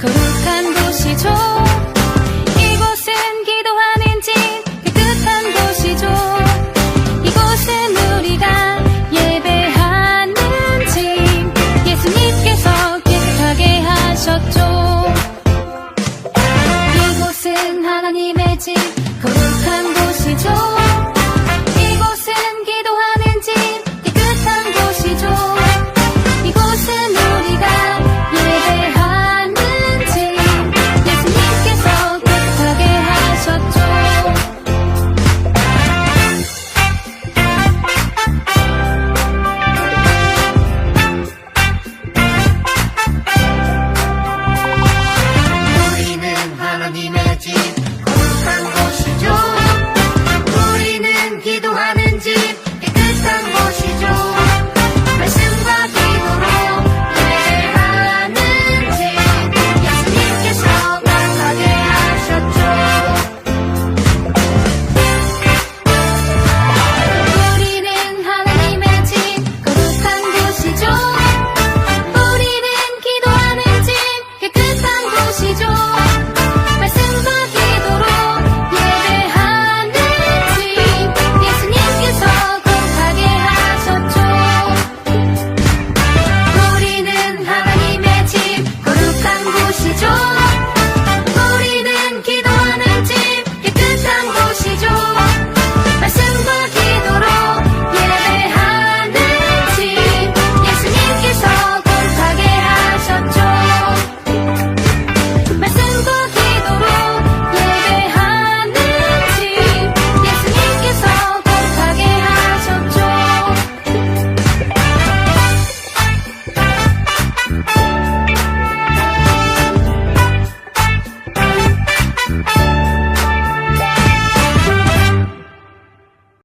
거룩한 도시죠. 이곳은 기도하는 집 깨끗한 곳이죠. 이곳은 우리가 예배하는 집 예수님께서 깨끗하게 하셨죠. 이곳은 하나님의 집 거룩한 곳이죠. Angie.